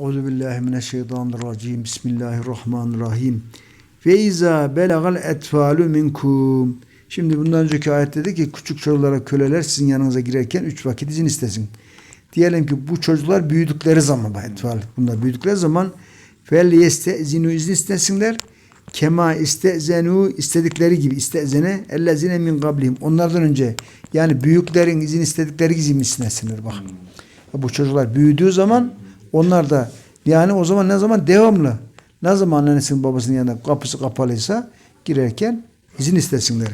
Euzu billahi mineşşeytanirracim. Bismillahirrahmanirrahim. Ve izâ belagal etfalu minkum. Şimdi bundan önceki ayet dedi ki küçük çocuklara köleler sizin yanınıza girerken üç vakit izin istesin. Diyelim ki bu çocuklar büyüdükleri zaman etfal bunlar büyüdükleri zaman fel yestezinu izin istesinler. Kema istezenu istedikleri gibi istezene ellezine min kablihim. Onlardan önce yani büyüklerin izin istedikleri gibi istesinler bak. Bu çocuklar büyüdüğü zaman onlar da yani o zaman ne zaman devamlı ne zaman annesinin babasının yanında kapısı kapalıysa girerken izin istesinler.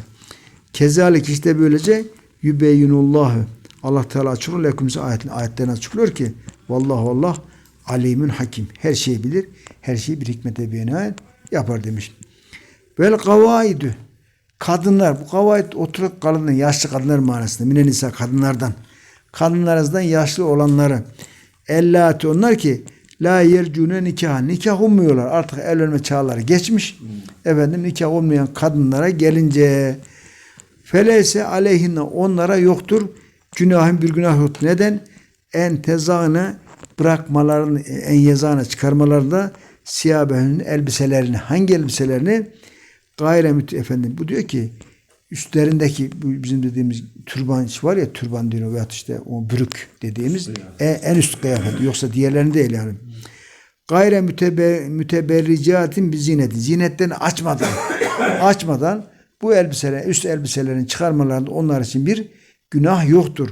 Kezalik işte böylece yübeyyinullahu Allah Teala açıklıyor lekum ayet, ayetlerine açıklıyor ki vallahu Allah alimun hakim. Her şeyi bilir. Her şeyi bir hikmete binaen yapar demiş. Vel kavaidü kadınlar bu kavaid oturup kadınlar yaşlı kadınlar manasında minen nisa kadınlardan kadınlarınızdan yaşlı olanları ellati onlar ki la yercune nikah nikah ummuyorlar artık evlenme çağları geçmiş. Efendim nikah olmayan kadınlara gelince feleyse aleyhinne onlara yoktur. Günahın bir günah yoktur neden? En tezağını bırakmalarını en yezağını çıkarmalarında siyabehün elbiselerini hangi elbiselerini? Gayre efendim bu diyor ki üstlerindeki bizim dediğimiz türban var ya türban diyor veya işte o bürük dediğimiz en, en üst kıyafet yoksa diğerlerini değil yani. Gayre mütebe, müteberricatin bir zineti. Zinetlerini açmadan açmadan bu elbiseler üst elbiselerin çıkarmalarında onlar için bir günah yoktur.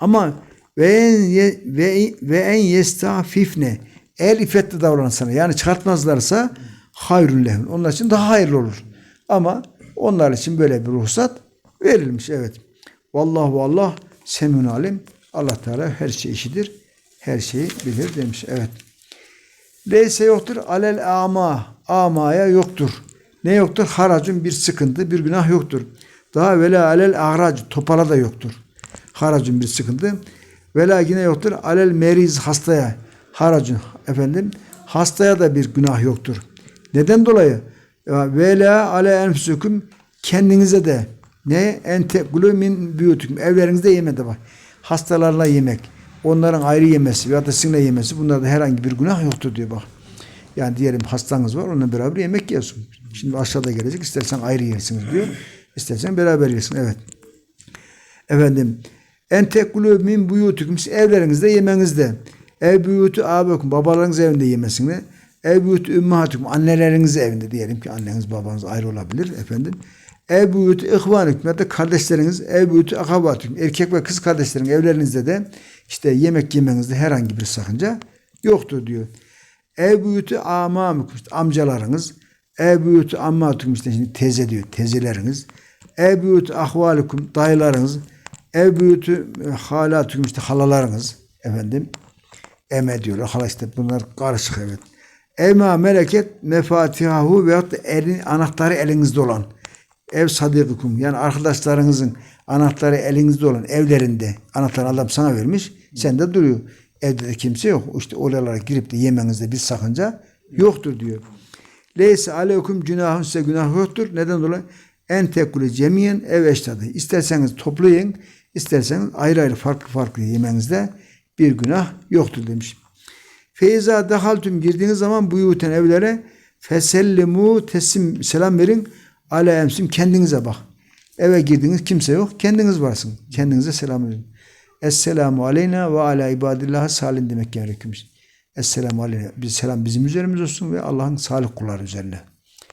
Ama ve en ve, ve en yestafifne el iffetli davranırsa yani çıkartmazlarsa hayrun lehun. Onlar için daha hayırlı olur. Ama onlar için böyle bir ruhsat verilmiş. Evet. Vallahu Allah semün alim. Allah Teala her şey işidir. Her şeyi bilir demiş. Evet. Leyse yoktur alel ama. Amaya yoktur. Ne yoktur? Haracın bir sıkıntı, bir günah yoktur. Daha vela alel ahrac. Topala da yoktur. Haracın bir sıkıntı. Vela yine yoktur. Alel meriz hastaya. Haracın efendim hastaya da bir günah yoktur. Neden dolayı? Ve la ale enfusukum kendinize de ne entekulu min büyütüküm evlerinizde yemede bak. Hastalarla yemek. Onların ayrı yemesi veya da sizinle yemesi bunlarda herhangi bir günah yoktur diyor bak. Yani diyelim hastanız var onunla beraber yemek yiyorsun. Şimdi aşağıda gelecek istersen ayrı yersiniz diyor. İstersen beraber yersin. Evet. Efendim entekulu min buyutukum evlerinizde yemenizde. Ev buyutu abikum babalarınız evinde yemesini. Ev buyutu ümmahatukum anneleriniz evinde diyelim ki anneniz babanız ayrı olabilir efendim. Ev buyutu ihvanükum ya da kardeşleriniz ev buyutu akabatükum erkek ve kız kardeşlerin evlerinizde de işte yemek yemenizde herhangi bir sakınca yoktur diyor. Ev buyutu amamukum işte amcalarınız ev buyutu ammatukum işte şimdi teyze diyor teyzeleriniz ev buyutu ahvalukum dayılarınız ev buyutu halatukum işte halalarınız efendim eme diyorlar hala işte bunlar karışık evet. Ema meleket mefatihahu veyahut da elin, anahtarı elinizde olan ev sadikikum yani arkadaşlarınızın anahtarı elinizde olan evlerinde anahtarı adam sana vermiş sende duruyor. Evde de kimse yok. İşte oralara girip de yemenizde bir sakınca yoktur diyor. Leyse aleykum günahın size günah yoktur. Neden dolayı? En tekuli cemiyen ev eştadı. İsterseniz toplayın, isterseniz ayrı ayrı farklı farklı yemenizde bir günah yoktur demiş. Feyza dehaltüm girdiğiniz zaman buyuten evlere fesellimu teslim selam verin ala emsim kendinize bak. Eve girdiniz kimse yok. Kendiniz varsın. Kendinize selam verin. Esselamu aleyna ve ala ibadillah salin demek gerekmiş. Esselamu aleyna. Bir selam bizim üzerimiz olsun ve Allah'ın salih kulları üzerine.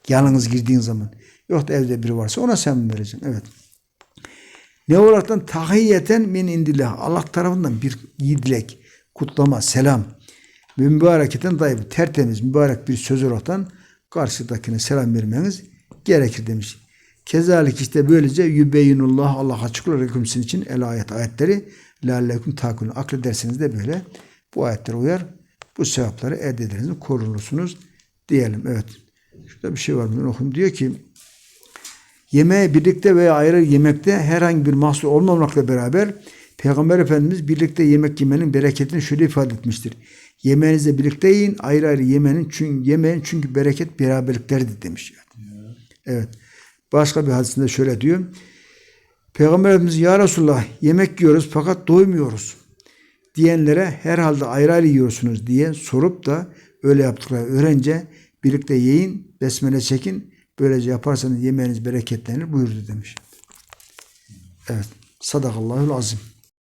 Yanınız girdiğin zaman. Yok da evde biri varsa ona selam vereceksin. Evet. Ne olaraktan tahiyyeten min indillah. Allah tarafından bir iyi dilek, kutlama, selam mübareketin dayı tertemiz mübarek bir söz olaraktan karşıdakine selam vermeniz gerekir demiş. Kezalik işte böylece yübeyinullah Allah açıklar hüküm sizin için el ayet ayetleri lallekum takun aklederseniz de böyle bu ayetlere uyar. Bu sevapları elde edersiniz, korunursunuz diyelim. Evet. Şurada bir şey var. Bunu okuyayım. Diyor ki yemeğe birlikte veya ayrı yemekte herhangi bir mahsur olmamakla beraber Peygamber Efendimiz birlikte yemek yemenin bereketini şöyle ifade etmiştir. Yemeğinizle birlikte yiyin. Ayrı ayrı yemenin çünkü yemeyin çünkü bereket beraberliklerdir demiş. Yani. Evet. Başka bir hadisinde şöyle diyor. Peygamber Efendimiz ya Resulullah yemek yiyoruz fakat doymuyoruz diyenlere herhalde ayrı ayrı yiyorsunuz diye sorup da öyle yaptıkları öğrenince birlikte yiyin, besmele çekin. Böylece yaparsanız yemeğiniz bereketlenir buyurdu demiş. Evet. Sadakallahul azim.